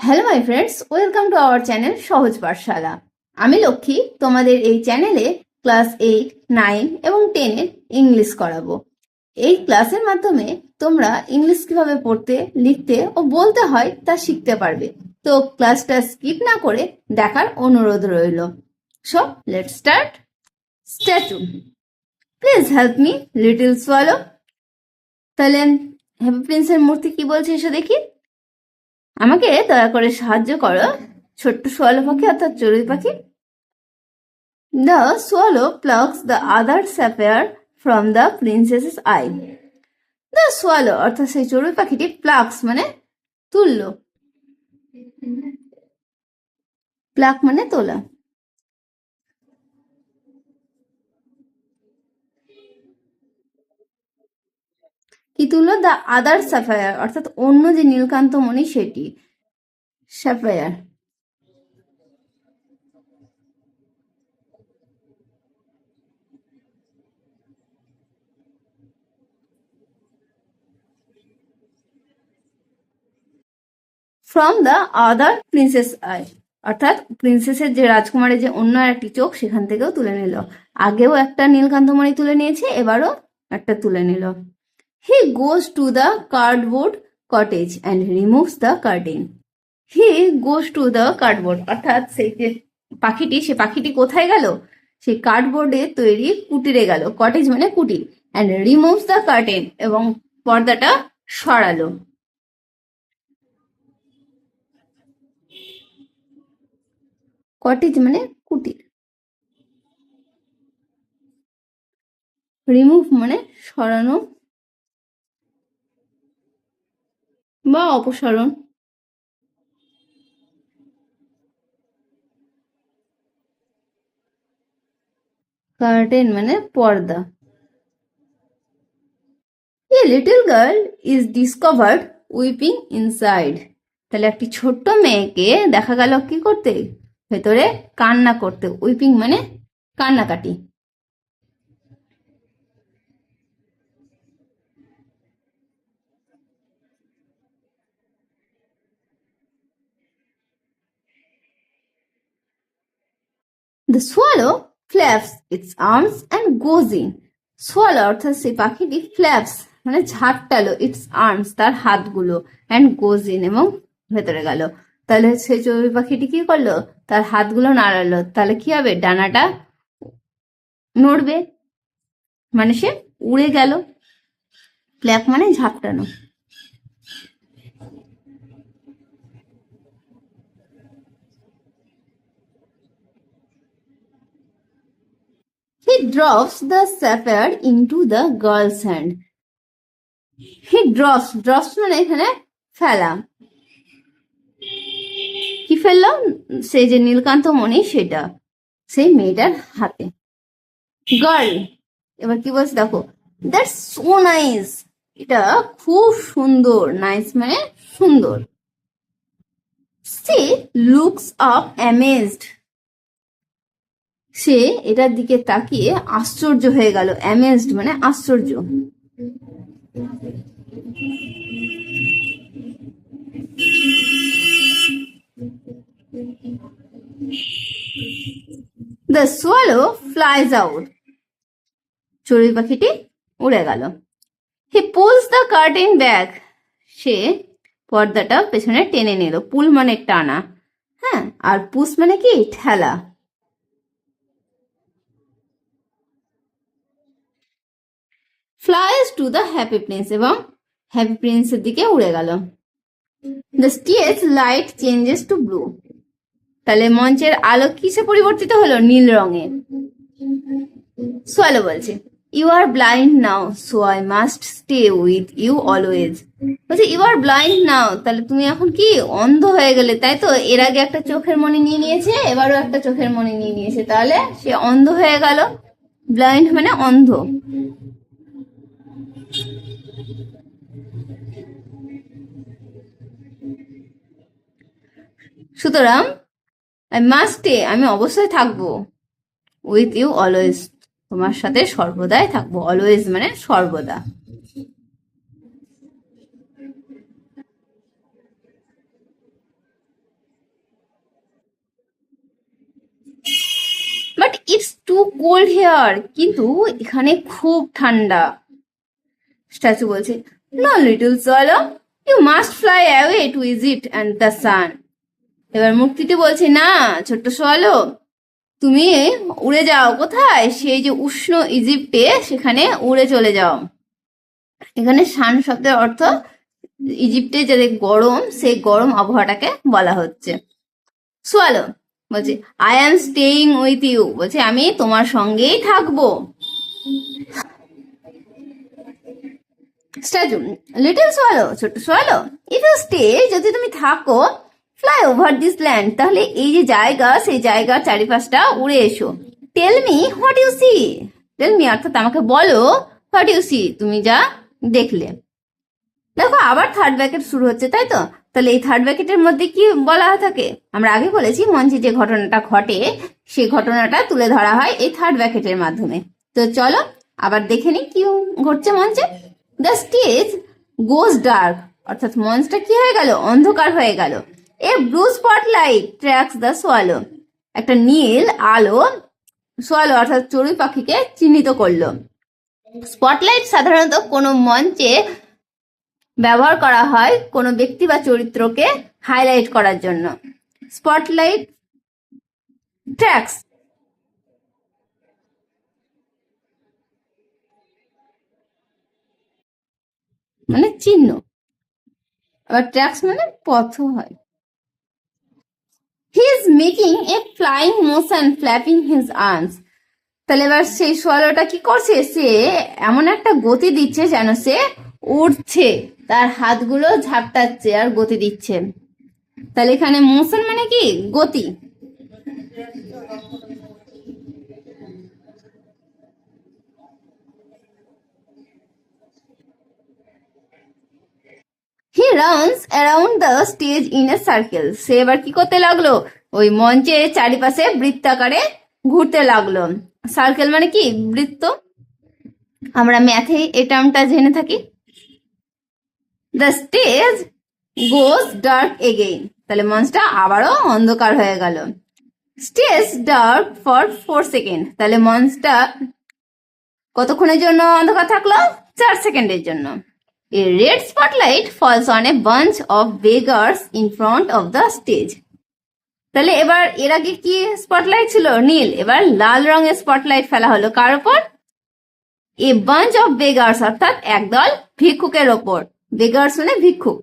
Hello my friends welcome to our channel Sahaj Pathshala আমি লক্ষ্মী, তোমাদের এই চ্যানেলে ক্লাস এইট নাইন এবং টেনের ইংলিশ করাবো। এই ক্লাসের মাধ্যমে তোমরা ইংলিশ কীভাবে পড়তে, লিখতে ও বলতে হয় তা শিখতে পারবে। তো ক্লাসটা স্কিপ না করে দেখার অনুরোধ রইল। So let start statue please help me little swallow তাহলে হ্যাপি প্রিন্সের মূর্তি কি বলছে এসে দেখি। আমাকে দয়া করে সাহায্য করো। ছোট্ট সোয়ালো পাখি অর্থাৎ চড়ুই পাখি। The swallow plucks the other sapphire from the princesses eye the swallow অর্থাৎ সেই চড়ুই পাখিটি প্লাক্স মানে তুললো। প্লাক মানে তোলা। কি তুললো দ্য আদার স্যাফায়ার অর্থাৎ অন্য যে নীলকান্ত মণি সেটি। Sapphire from the other princess eye অর্থাৎ প্রিন্সেসের যে রাজকুমারের যে অন্য একটি চোখ, সেখান থেকেও তুলে নিল। আগেও একটা নীলকান্তমণি তুলে নিয়েছে, এবারও একটা তুলে নিল। He goes to the cardboard cottage and removes the curtain he goes to the cardboard অর্থাৎ সেই যে পাখিটি, সে পাখিটি কোথায় গেল? সেই কার্ডবোর্ডে তৈরি কুটিরে গেল কটেজ মানে কুটির অ্যান্ড রিমুভস দ্য কার্টেন এবং পর্দাটা সরালো। কটেজ মানে কুটির। রিমুভ মানে সরানো বা অপসারণ। কার্টেন মানে পর্দা। A little girl is discovered weeping inside তাহলে একটি ছোট্ট মেয়েকে দেখা গেল কি করতে? ভেতরে কান্না করতে। উইপিং মানে কান্নাকাটি। The swallow flaps its arms and goes in. Swallow, অর্থাৎ সেই পাখিটি ফ্ল্যাপস মানে ঝাঁকটালো ইটস আর্মস তার হাতগুলো অ্যান্ড গোজ ইন এবং ভেতরে গেল। তাহলে সেই চড়ুই পাখিটি কি করল? তার হাতগুলো নাড়ালো। তাহলে কি হবে? ডানাটা নড়বে। মানে সে উড়ে গেল। ফ্ল্যাপ মানে ঝাপটানো। He drops the sapphire into the girl's hand. He drops, drops মানে এখানে ফেলা। কি ফেলল? সেই যে নীলকান্ত মণি সেটা। সেই মেয়েটার হাতে। গার্ল এবার কি বলছে দেখো? দ্যাটস সো নাইস এটা খুব সুন্দর। নাইস মানে সুন্দর। সে লুকস আপ অ্যামেজড সে এটার দিকে তাকিয়ে আশ্চর্য হয়ে গেল অ্যামেজড মানে আশ্চর্য। দ্য সোয়ালো ফ্লাইজ আউট চড়ুই পাখিটি উড়ে গেল। He pulls the curtain back সে পর্দাটা পেছনে টেনে নিল, পুল মানে টানা। হ্যাঁ আর পুস মানে কি? ঠেলা। Flies to the happy prince এবং হ্যাপি প্রিন্সের দিকে উড়ে গেল। The stage light changes to blue তাহলে মঞ্চের আলো কিসে পরিবর্তিত হলো? নীল রঙে। সোয়ালো বলছে। You are blind now so I must stay with you always বলছে ইউ আর ব্লাইন্ড নাও তাহলে তুমি এখন কি অন্ধ হয়ে গেলে, তাই তো? এর আগে একটা চোখের মনি নিয়ে নিয়েছে, এবারও একটা চোখের মনি নিয়ে নিয়েছে। তাহলে সে অন্ধ হয়ে গেল। ব্লাইন্ড মানে অন্ধ। সুতরাং আই মাস্টে আমি অবশ্যই থাকব। উইথ ইউ অলওয়েজ তোমার সাথে সর্বদাই থাকব। অলওয়েজ মানে সর্বদা। But it's too cold here কিন্তু এখানে খুব ঠান্ডা। স্ট্যাচু বলছে, না little swallow you must fly away to Egypt and the sun এবার মূর্তিটি বলছে, না, ছোট্ট সোয়ালো, তুমি উড়ে যাও কোথায়? সেই যে উষ্ণ ইজিপ্টে সেখানে উড়ে চলে যাও। এখানে শান শব্দের অর্থ ইজিপ্টে যে গরম, সেই গরম আবহাওয়াটাকে বলা হচ্ছে। সোয়ালো বলছে I am staying with you বলছে, আমি তোমার সঙ্গেই থাকব। স্ট্যাচু, লিটল সোয়ালো, ছোট্ট সোয়ালো ইফ ইউ স্টে যদি তুমি থাকো ফ্লাই ওভার দিস ল্যান্ড তাহলে এই যে জায়গা, সেই জায়গার চারিপাশটা উড়ে এসো। Tell me what you see tell me অর্থাৎ আমাকে বলো হোয়াট ইউ সি তুমি যা দেখলে। দেখো, আবার থার্ড ব্যাকেট শুরু হচ্ছে, তাই তো? তাহলে এই থার্ড ব্যাকেটের মধ্যে কি বলা থাকে? আমরা আগে বলেছি, মঞ্চে যে ঘটনাটা ঘটে, সেই ঘটনাটা তুলে ধরা হয় এই থার্ড ব্যাকেটের মাধ্যমে। তো চলো, আবার দেখে নি কি ঘটছে মঞ্চে। দ্য স্টেজ গোজ ডার্ক অর্থাৎ মঞ্চটা কি হয়ে গেল? অন্ধকার হয়ে গেল। A blue spotlight tracks the swallow একটা নীল, আলো সোয়ালো অর্থাৎ চড়ুই পাখিকে চিহ্নিত করল। স্পটলাইট সাধারণত কোনো মঞ্চে ব্যবহার করা হয় কোনো ব্যক্তি বা চরিত্রকে হাইলাইট করার জন্য। স্পটলাইট ট্র্যাক্স মানে চিহ্ন। আবার ট্র্যাক্স মানে পথ হয়। Is making a flying motion flapping his arms তাহলে এবার সেই সোয়ালোটা কি করছে? সে এমন একটা গতি দিচ্ছে যেন সে উড়ছে। তার হাতগুলো ঝাপটাচ্ছে আর গতি দিচ্ছে। তাহলে এখানে মোশন মানে কি? গতি। He runs around the stage in a circle সে এবার কি করতে লাগল? ওই মঞ্চের চারিপাশে বৃত্তাকারে ঘুরতে লাগল। সার্কেল মানে কি? বৃত্ত? আমরা ম্যাথে এই টার্মটা জেনে থাকি। The stage goes dark again তাহলে মঞ্চটা আবারও অন্ধকার হয়ে গেল। Stage dark for four second তাহলে মঞ্চটা কতক্ষণের জন্য অন্ধকার থাকল? চার সেকেন্ডের জন্য। A red spotlight falls on a of beggars in front of the stage. তাহলে এবার এর আগে কি স্পটলাইট ছিল? নীল। এবার লাল রঙের স্পটলাইট ফেলা হলো। কার ওপর এ বাঞ্চ অফ বেগার্স অর্থাৎ একদল ভিক্ষুকের ওপর বেগার্স মানে ভিক্ষুক।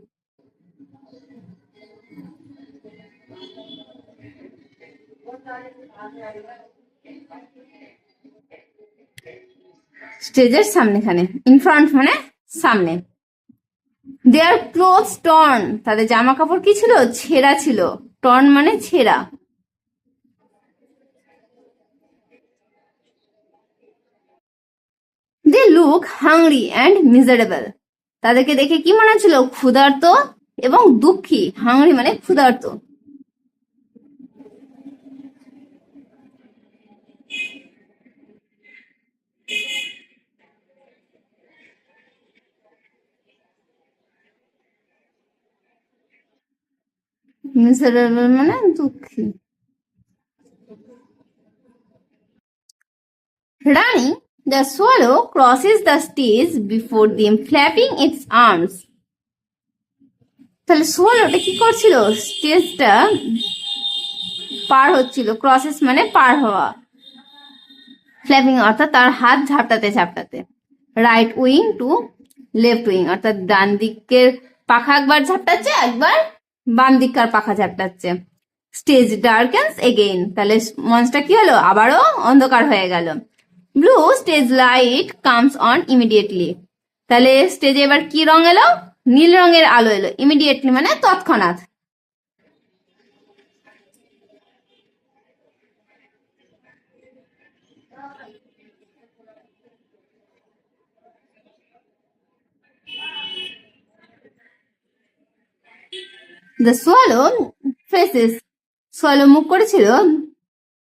স্টেজের সামনেখানে। ইন ফ্রন্ট মানে সামনে। দেয়ার ক্লোথ টর্ন তাদের জামা কাপড় কি ছিল? ছেঁড়া ছিল। টর্ন মানে ছেঁড়া। They look hungry and miserable. তাদেরকে দেখে কি মনে হচ্ছিল? ক্ষুধার্ত এবং দুঃখী। হাংরি মানে ক্ষুধার্ত। মিজারেবল মানে দুঃখী Running, the swallow crosses the stage before them, flapping its arms. তাহলে সোয়ালোটা কি করছিল? স্টেজটা পার হচ্ছিল ক্রসেস মানে পার হওয়া। ফ্ল্যাপিং অর্থাৎ তার হাত ঝাপটাতে ঝাপটাতে। Right wing to left wing অর্থাৎ ডান দিকের পাখা একবার ঝাপটাচ্ছে একবার বাম দিককার পাখা ঝাপটাচ্ছে। স্টেজ ডার্কেন্স এগেইন তাহলে মঞ্চটা কি হলো? আবারও অন্ধকার হয়ে গেল। Blue stage light comes on immediately তাহলে স্টেজে এবার কি রং এলো? নীল রঙের আলো এলো। ইমিডিয়েটলি মানে তৎক্ষণাৎ। দ্য সোয়ালো ফেসেস সোয়ালো মুখ করেছিল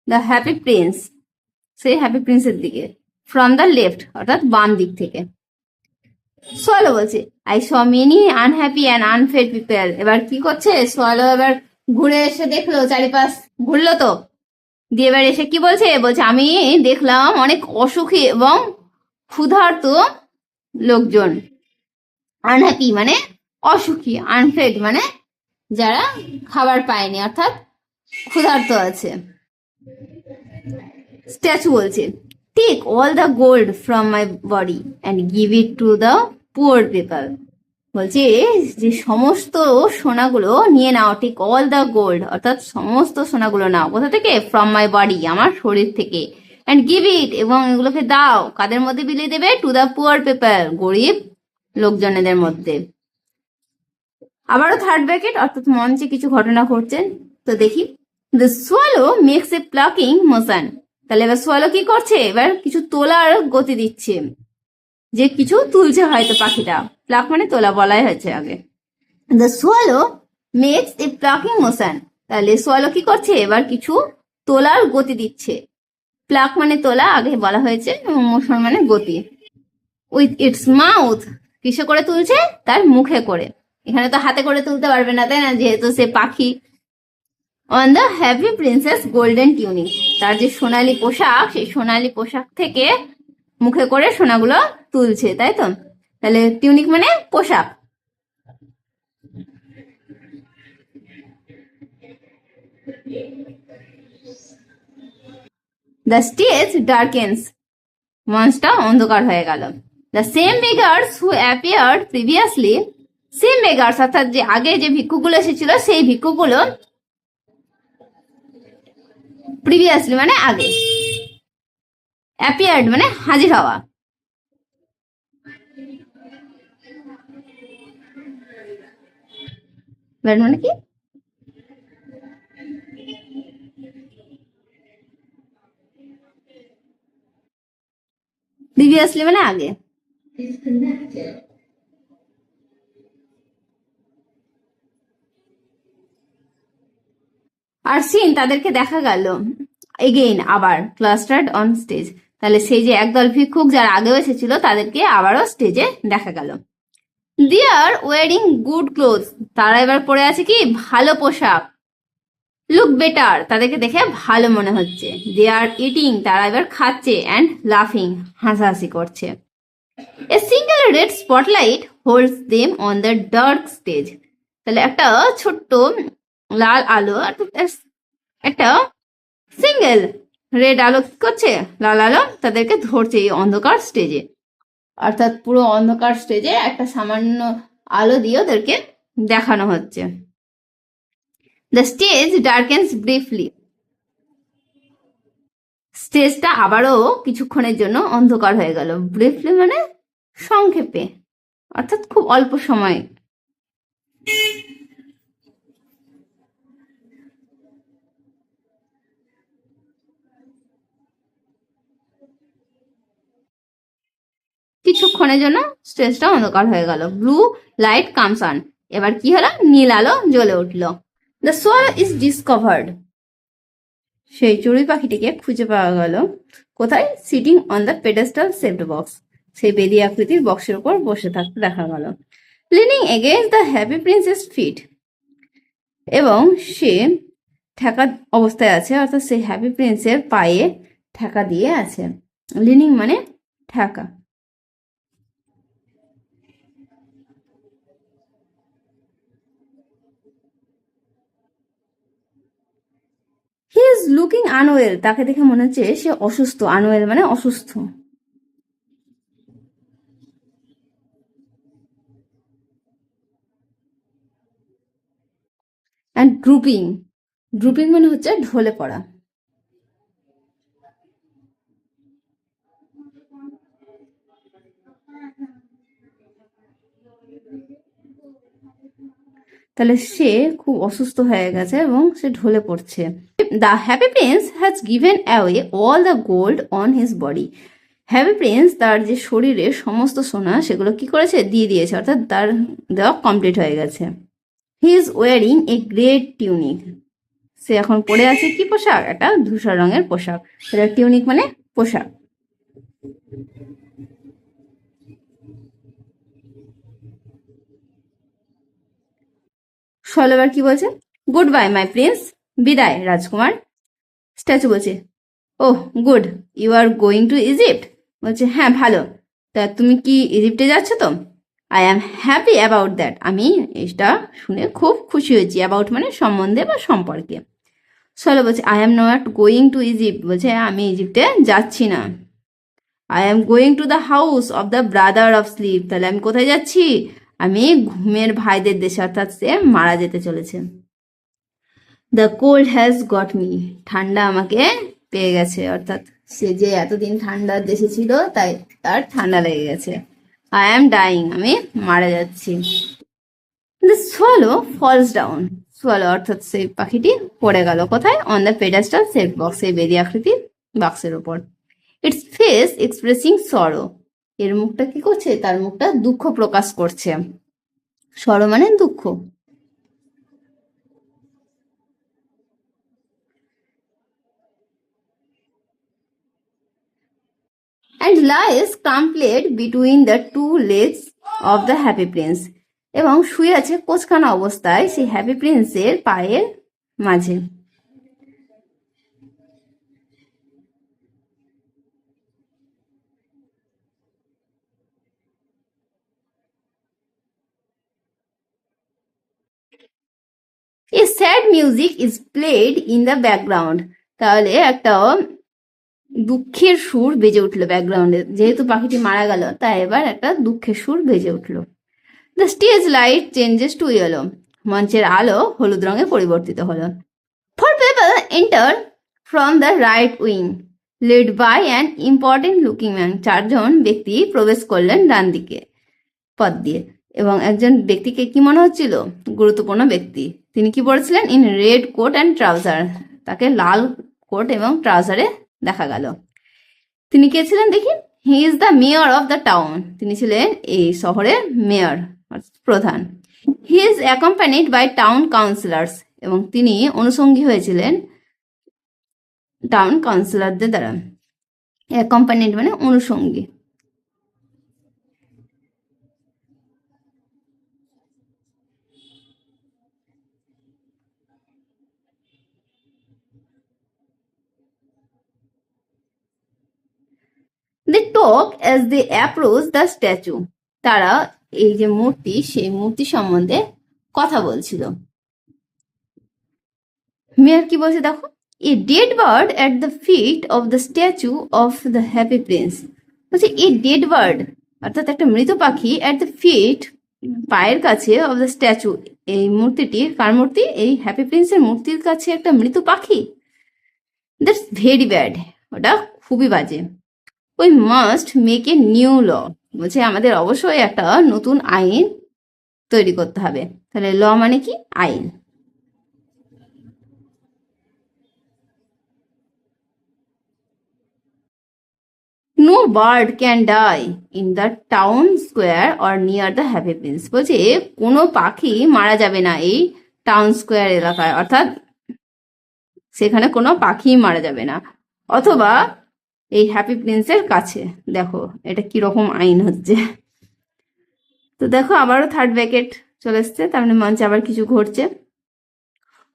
দ্য হ্যাপি প্রিন্স সেই হ্যাপি প্রিন্সের দিকে ফ্রম দ্য লেফট অর্থাৎ বাম দিক থেকে। সোয়ালো বলছে I saw many unhappy and unfed people এবার কি করছে? সোয়ালো এবার ঘুরে এসে দেখল, চারিপাশ ঘুরলো তো। দিয়ে এবার এসে কি বলছে? বলছে, আমি দেখলাম অনেক অসুখী এবং ক্ষুধার্ত লোকজন। আনহ্যাপি মানে অসুখী আনফেড মানে যারা খাবার পায়নি, অর্থাৎ ক্ষুধার্ত আছে। স্ট্যাচু বলছে take all the gold from my body and give it to the poor people বলছে যে সমস্ত সোনাগুলো নিয়ে নাও টেক অল দ্য গোল্ড অর্থাৎ সমস্ত সোনাগুলো নাও। কোথা থেকে? ফ্রম মাই বডি আমার শরীর থেকে। অ্যান্ড গিভ ইট এবং এগুলোকে দাও, কাদের মধ্যে বিলিয়ে দেবে? টু দ্য পুয়ার পিপল গরিব লোকজনেদের মধ্যে। আবারও থার্ড ব্র্যাকেট অর্থাৎ মঞ্চে কিছু ঘটনা ঘটছেন তো দেখি। The swallow makes a plucking motion তাহলে এবার সোয়ালো কি করছে? এবার কিছু তোলার গতি দিচ্ছে। যে কিছু তুলছে হয়তো পাখিটা। প্লাক মানে তোলা, বলাই হয়েছে আগে। The swallow makes a plucking motion তাহলে সোয়ালো কি করছে? এবার কিছু তোলার গতি দিচ্ছে। প্লাক মানে তোলা, আগে বলা হয়েছে। মোশন মানে গতি। উইথ ইটস মাউথ কিসে করে তুলছে? তার মুখে করে। এখানে তো হাতে করে তুলতে পারবে না, তাই না? যেহেতু সে পাখি। On the happy prince's golden tunic তার যে সোনালী পোশাক, সেই সোনালী পোশাক থেকে মুখে করে সোনাগুলো তুলছে, তাই তো? তাহলে টিউনিক মানে পোশাক। দ্য স্টেজ ডার্কেন্স মঞ্চটা অন্ধকার হয়ে গেল। The same beggars who appeared previously same beggars অর্থাৎ যে আগে যে ভিক্ষুগুলো এসেছিল, সেই ভিক্ষুগুলো প্রিভিয়াসলি মানে আগে অ্যাপিয়ার্ড মানে হাজির হওয়া। মানে কি? প্রিভিয়াসলি মানে আগে। আর সিন তাদেরকে দেখা গেল। এগেইন আবার ক্লাস্টার্ড অন স্টেজ তাহলে সেই যে একদল ভিক্ষুক যারা আগেও এসেছিল, তাদেরকে আবারও স্টেজে দেখা গেল। They are wearing good cloth তারা এবার পরে আছে কি? ভালো পোশাক। লুক বেটার তাদেরকে দেখে ভালো মনে হচ্ছে। দে আর ইটিং তারা এবার খাচ্ছে অ্যান্ড লাফিং হাসাহাসি করছে। A single red spotlight holds them on the dark stage তাহলে একটা ছোট্ট লাল আলো একটা সিঙ্গেল রেড আলো কি করছে? লাল আলো তাদেরকে ধরছে এই অন্ধকার স্টেজে অর্থাৎ পুরো অন্ধকার স্টেজে একটা সামান্য আলো দিয়ে ওদেরকে দেখানো হচ্ছে। দ্য স্টেজ ডার্কেন্স ব্রিফলি স্টেজটা আবারও কিছুক্ষণের জন্য অন্ধকার হয়ে গেল। ব্রিফলি মানে সংক্ষেপে, অর্থাৎ খুব অল্প সময়। কিছুক্ষণের জন্য স্টেজটা অন্ধকার হয়ে গেল। ব্লু লাইট কামস অন এবার কি হলো? নীল আলো জ্বলে উঠল। দ্য সোয়ালো ইজ ডিসকভার্ড সেই চড়ুই পাখিটিকে খুঁজে পাওয়া গেল। কোথায়? Sitting on the pedestal shaped box সেই বেদি আকৃতির বক্সের উপর বসে থাকতে দেখা গেল। Leaning against the happy prince's feet এবং সে ঠেকা অবস্থায় আছে, অর্থাৎ সেই হ্যাপি প্রিন্সের পায়ে ঠেকা দিয়ে আছে। লিনিং মানে ঠেকা। হি ইজ লুকিং আনোয়েল তাকে দেখে মনে হচ্ছে সে অসুস্থ। আনওয়েল মানে অসুস্থ। অ্যান্ড ড্রুপিং ড্রুপিং মানে হচ্ছে ঢলে পড়া। তাহলে সে খুব অসুস্থ হয়ে গেছে এবং সে ঢলে পড়ছে। The happy prince has given away all the gold on his body happy prince তার যে শরীরে সমস্ত সোনা সেগুলো কি করেছে? দিয়ে দিয়েছে, অর্থাৎ তার দেওয়া কমপ্লিট হয়ে গেছে। He is wearing a great tunic সে এখন পরে আছে কি পোশাক? একটা ধূসর রঙের পোশাক। সেটা টিউনিক মানে পোশাক। এবার কি বলছে? গুড বাই মাই প্রিন্স বিদায়, রাজকুমার। স্ট্যাচু বলছে ওহ good you are going to Egypt বলছে হ্যাঁ ভালো। তা তুমি কি ইজিপ্টে যাচ্ছ তো? I am happy about that আমি এটা শুনে খুব খুশি হয়েছি অ্যাবাউট মানে সম্বন্ধে বা সম্পর্কে। সলো বলছে I am not going to Egypt বলছে, আমি ইজিপ্টে যাচ্ছি না। I am going to the house of the brother of sleep তাহলে আমি কোথায় যাচ্ছি? আমি ঘুমের ভাইদের দেশে অর্থাৎ সে মারা যেতে চলেছে। The cold has got me ঠান্ডা আমাকে পেয়ে গেছে, অর্থাৎ সে যে এতদিন ঠান্ডার দেশে ছিল, তাই তার ঠান্ডা লেগে গেছে। আই অ্যাম ডাইং আমি মারা যাচ্ছি। The swallow falls down swallow অর্থাৎ সেই পাখিটি পড়ে গেল কোথায়? On the pedestal shaped box এই আকৃতির বাক্সের উপর। ইটস ফেস এক্সপ্রেসিং সরো এর মুখটা কি করছে? তার মুখটা দুঃখ প্রকাশ করছে। সরো মানে দুঃখ। And lies crumpled between the two legs of the happy prince এবং শুয়ে আছে কোচখানা অবস্থায় সেই হ্যাপি প্রিন্সের পায়ের মাঝে। A sad music is played in the background তাহলে একটা দুঃখের সুর বেজে উঠল ব্যাকগ্রাউন্ডে যেহেতু পাখিটি মারা গেল, তাই এবার একটা দুঃখের সুর বেজে উঠল। The stage light changes to yellow মঞ্চের আলো হলুদ রঙে পরিবর্তিত হলো। Four people enter from the right wing led by an important looking man চারজন ব্যক্তি প্রবেশ করলেন ডান দিকে পথ দিয়ে। এবং একজন ব্যক্তিকে কি মনে হচ্ছিল? গুরুত্বপূর্ণ ব্যক্তি। তিনি কি পড়েছিলেন in red coat and trouser. তাকে লাল কোট এবং ট্রাউজারে দেখা গেল। তিনি কে ছিলেন দেখি? He is the mayor of the town. তিনি ছিলেন এই শহরের মেয়র, প্রধান। He is accompanied by town councillors এবং তিনি অনুষঙ্গী হয়েছিলেন টাউন কাউন্সিলরদের দ্বারা। অ্যাকম্পানিড মানে অনুষঙ্গী they talk as they approach the statue তারা এই যে মূর্তি, সেই মূর্তি সম্বন্ধে কথা বলছিল। মেয়ার কি বলছে দেখো? A dead bird at the feet of the statue of the happy prince বলছে এ ডেড বার্ড অর্থাৎ একটা মৃত পাখি অ্যাট দ্য ফিট পায়ের কাছে অফ দ্য স্ট্যাচু এই মূর্তিটি কার মূর্তি? এই হ্যাপি প্রিন্সের মূর্তির কাছে একটা মৃত পাখি। দ্যাটস ভেরি ব্যাড ওটা খুবই বাজে। We must make a new law বলছে আমাদের অবশ্যই একটা নতুন আইন তৈরি করতে হবে। তাহলে ল মানে কি? আইন। No bird can die in the town square or near the happy prince বলছে কোনো পাখি মারা যাবে না এই টাউন স্কোয়ার এলাকায়। অর্থাৎ সেখানে কোনো পাখি মারা যাবে না। অথবা এই হ্যাপি প্রিন্সের কাছে। দেখো, এটা কীরকম আইন হচ্ছে। তো দেখো, আবারও থার্ড ব্যাকেট চলে এসছে, তার মানে মঞ্চে আবার কিছু ঘটছে।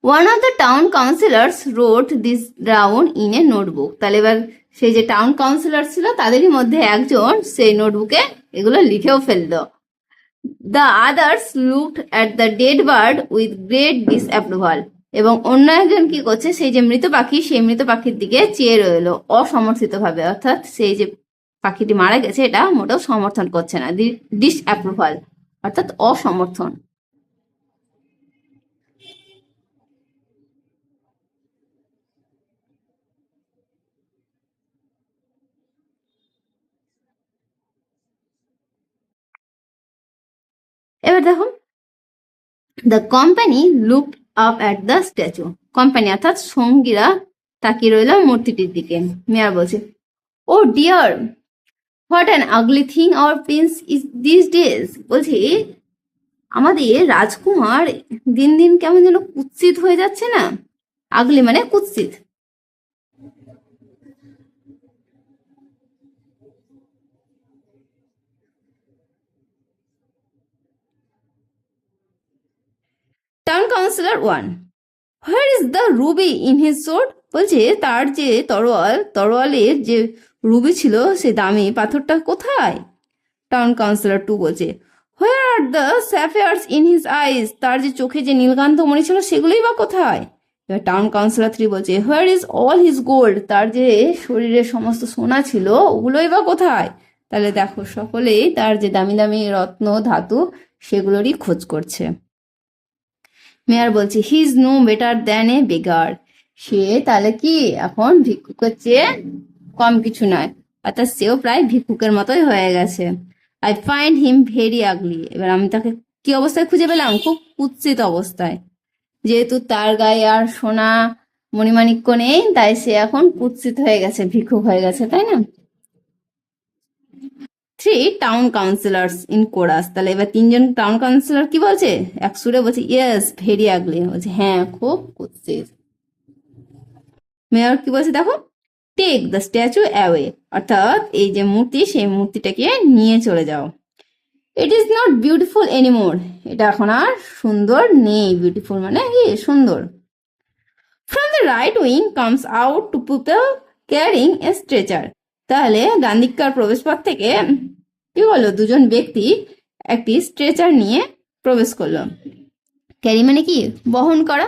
One of the town councillors wrote this down in a notebook তাহলে এবার সেই যে টাউন কাউন্সিলর ছিল, তাদেরই মধ্যে একজন সেই নোটবুকে এগুলো লিখেও ফেলল। The others looked at the dead bird with great disapproval এবং অন্য একজন কি করছে? সেই যে মৃত পাখি, সেই মৃত পাখির দিকে চেয়ে রইল অসমর্থিত ভাবে অর্থাৎ সেই যে পাখিটি মারা গেছে, এটা মোটেও সমর্থন করছে না। ডিস অ্যাপ্রুভাল অর্থাৎ অসমর্থন। এবার দেখো the company look up at the statue company অর্থাৎ সঙ্গীরা তাকিয়ে রইল মূর্তিটির দিকে। মেয়ার বলছে ও dear what an ugly thing our prince is this days বলছি, আমাদের রাজকুমার দিন দিন কেমন যেন কুৎসিত হয়ে যাচ্ছে না? আগলি মানে কুৎসিত town councillor one where is the ruby in his sword বলছে, তার যে তরোয়াল, তরোয়ালের যে রুবি ছিল, সে দামি পাথরটা কোথায়? টাউন কাউন্সিলর টু বলছে where are the sapphires in his eyes তার যে চোখে যে নীলকান্ত মণি ছিল, সেগুলোই বা কোথায়? এবার টাউন কাউন্সিলর থ্রি বলছে where is all his gold তার যে শরীরের সমস্ত সোনা ছিল, ওগুলোই বা কোথায়? তাহলে দেখো, সকলেই তার যে দামি দামি রত্ন, ধাতু, সেগুলোরই খোঁজ করছে। মেয়ার বলছে he is no better than a beggar সে তাহলে কি এখন ভিক্ষুকের চেয়ে কম কিছু নয়। অর্থাৎ সেও প্রায় ভিক্ষুকের মতোই হয়ে গেছে। I find him very ugly এবার আমি তাকে কি অবস্থায় খুঁজে পেলাম? খুব কুৎসিত অবস্থায়। যেহেতু তার গায়ে আর সোনা মণিমাণিক্য নেই, তাই সে এখন কুৎসিত হয়ে গেছে, ভিক্ষুক হয়ে গেছে, তাই না? Three town councillors in chorus তাহলে এবার তিনজন টাউন কাউন্সিলর কি বলছে? এক সুরে বলছে ইয়েস ভেরি আগলি বলছে হ্যাঁ খুব কুৎসিত. মেয়র কি বলছে, দেখো? টেক দ্য স্ট্যাচু অ্যাওয়ে অর্থাৎ এই যে মূর্তি, সেই মূর্তিটাকে নিয়ে চলে যাও। It is not beautiful anymore এটা এখন আর সুন্দর নেই। বিউটিফুল মানে কি? সুন্দর। From the right wing comes out two people carrying a stretcher তাহলে ডান দিককার প্রবেশপথ থেকে কি বলল দুজন ব্যক্তি একটি স্ট্রেচার নিয়ে প্রবেশ করল। ক্যারি মানে কি? বহন করা।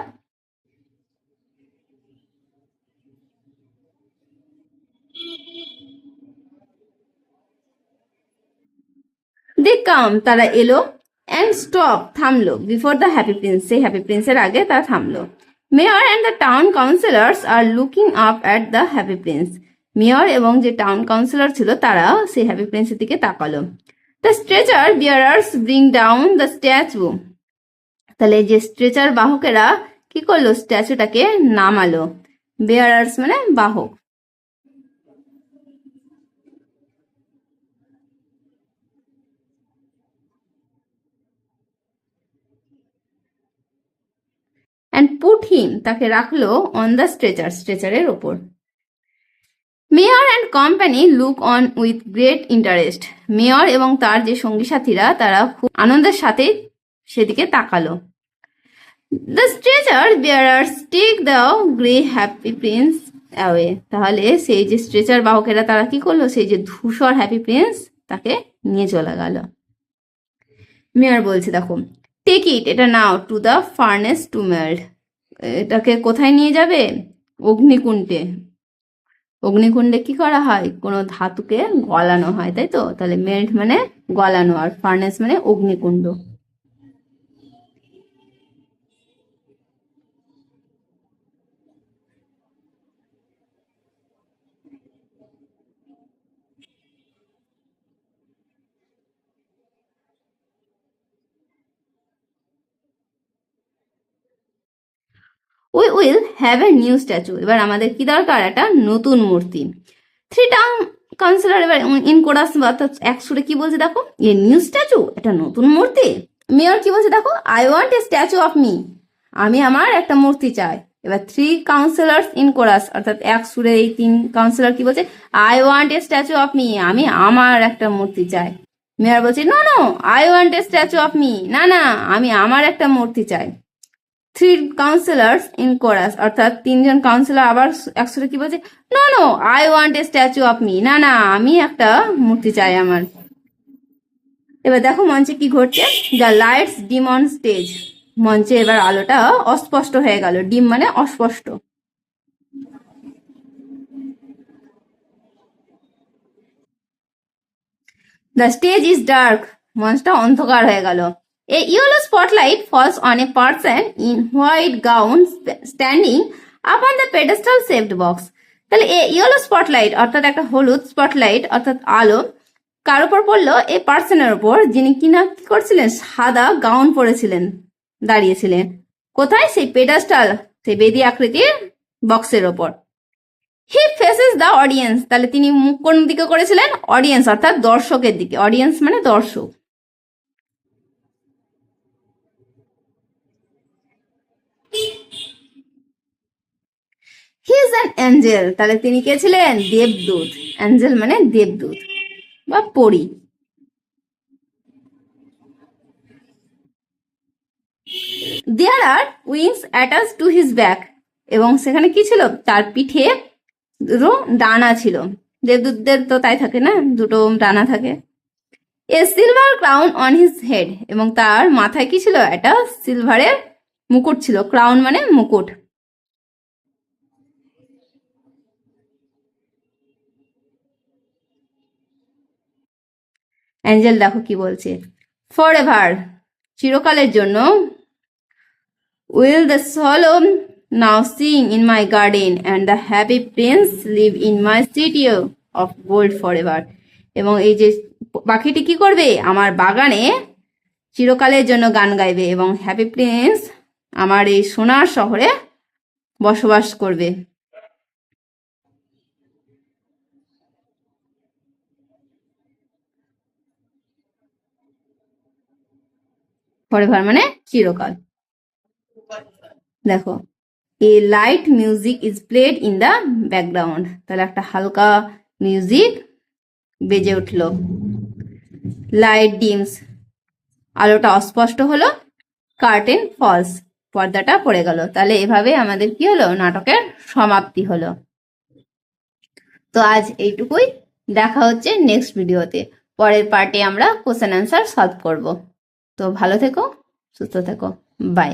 দে কাম, তারা এলো অ্যান্ড স্টপ থামলো। বিফোর দ্য হ্যাপি প্রিন্স, সেই হ্যাপি প্রিন্সের আগে তারা থামলো। Mayor and the town councillors are looking up at the happy prince mayor এবং যে টাউন কাউন্সিলর ছিল তারা সেই হ্যাপি প্রিন্সের দিকে তাকালো। The stretcher bearers bring down the statue তাহলে যে স্ট্রেচার বাহকেরা কি করল? স্ট্যাচুটাকে নামালো। বেয়ারার্স মানে বাহক। অ্যান্ড পুট হিম তাকে রাখল অন দ্য স্ট্রেচার স্ট্রেচারের ওপর। Mayor and company look on with great interest. Mayor এবং তার যে সঙ্গী সাথীরা, তারা খুব আনন্দের সাথে সেদিকে তাকালো। The stretcher bearers take the grey happy prince away. তাহলে সেই যে স্ট্রেচার বাহকেরা, তারা কি করল? সেই যে ধূসর হ্যাপি প্রিন্স, তাকে নিয়ে চলে গেল। মেয়র বলছে, দেখো টেক ইট এটা নাও to the furnace to melt এটাকে কোথায় নিয়ে যাবে? অগ্নিকুণ্ডে। অগ্নিকুণ্ডে কি করা হয়? কোনো ধাতুকে গলানো হয়, তাই তো? তাহলে মেল্ট মানে গলানো আর ফার্নেস মানে অগ্নিকুণ্ড। We will have a new statue এবার আমাদের কি দরকার? একটা নতুন মূর্তি। থ্রি টাউন কাউন্সিলর এবার ইন কোরাস অর্থাৎ এক সুরে কি বলছে দেখো? এ নিউ স্ট্যাচু এটা নতুন মূর্তি। মেয়র কি বলছে দেখো? I want a statue of me আমি আমার একটা মূর্তি চাই। এবার থ্রি কাউন্সিলর্স ইন কোরাস অর্থাৎ এক সুরে এই তিন কাউন্সিলর কি বলছে? I want a statue of me আমি আমার একটা মূর্তি চাই। মেয়র বলছে no no I want a statue of me না না, আমি আমার একটা মূর্তি চাই। থ্রি কাউন্সিলার্স ইন কোরাস অর্থাৎ তিনজন কাউন্সিলর আবার একসাথে কি বলছে no no I want a statue of me না না, আমি একটা মূর্তি চাই আমার। এবার দেখো মঞ্চে কি ঘটছে। The lights dim on stage মঞ্চে এবার আলোটা অস্পষ্ট হয়ে গেল। ডিম মানে অস্পষ্ট। দ্য স্টেজ ইজ ডার্ক মঞ্চটা অন্ধকার হয়ে গেল। A yellow spotlight falls on a person in white gown standing up on the pedestal shaped box তাহলে এ ইয়েলো স্পটলাইট অর্থাৎ একটা হলুদ স্পটলাইট অর্থাৎ আলো কার উপর পড়ল? এই পার্সনের উপর, যিনি কিনা কি করছিলেন? সাদা গাউন পরেছিলেন, দাঁড়িয়েছিলেন। কোথায়? সেই পেডাস্টাল সেই বেদি আকৃতির বক্সের ওপর হি ফেসেস দ্য অডিয়েন্স তাহলে তিনি মুখ কোন দিকে করেছিলেন? অডিয়েন্স অর্থাৎ দর্শকের দিকে। অডিয়েন্স মানে দর্শক। হি অ্যান অ্যাঞ্জেল তাহলে তিনি কে ছিলেন? দেবদূত। অ্যাঞ্জেল মানে দেবদূত বা পরী। There are wings attached to his back এবং সেখানে কি ছিল? তার পিঠে দুটো ডানা ছিল। দেবদূতদের তো তাই থাকে না? দুটো ডানা থাকে। A silver crown on his head এবং তার মাথায় কি ছিল? একটা সিলভারের মুকুট ছিল। ক্রাউন মানে মুকুট। অ্যাঞ্জেল দেখো কি বলছে। ফর এভার চিরকালের জন্য। Will the swallow now sing in my garden and the happy prince live in my city of gold forever এবং এই যে পাখিটি কি করবে? আমার বাগানে চিরকালের জন্য গান গাইবে এবং হ্যাপি প্রিন্স আমার এই সোনার শহরে বসবাস করবে। ফরএভার মানে চিরকাল। দেখো a light music is played in the background তাহলে একটা হালকা মিউজিক বেজে উঠল। লাইট ডিমস আলোটা অস্পষ্ট হলো কার্টেন ফলস পর্দাটা পড়ে গেল। তাহলে এভাবে আমাদের কি হলো? নাটকের সমাপ্তি হলো। তো আজ এইটুকুই। দেখা হচ্ছে নেক্সট ভিডিওতে পরের পার্টে আমরা কোশ্চেন অ্যান্সার সলভ করব। তো ভালো থেকো সুস্থ থেকো বাই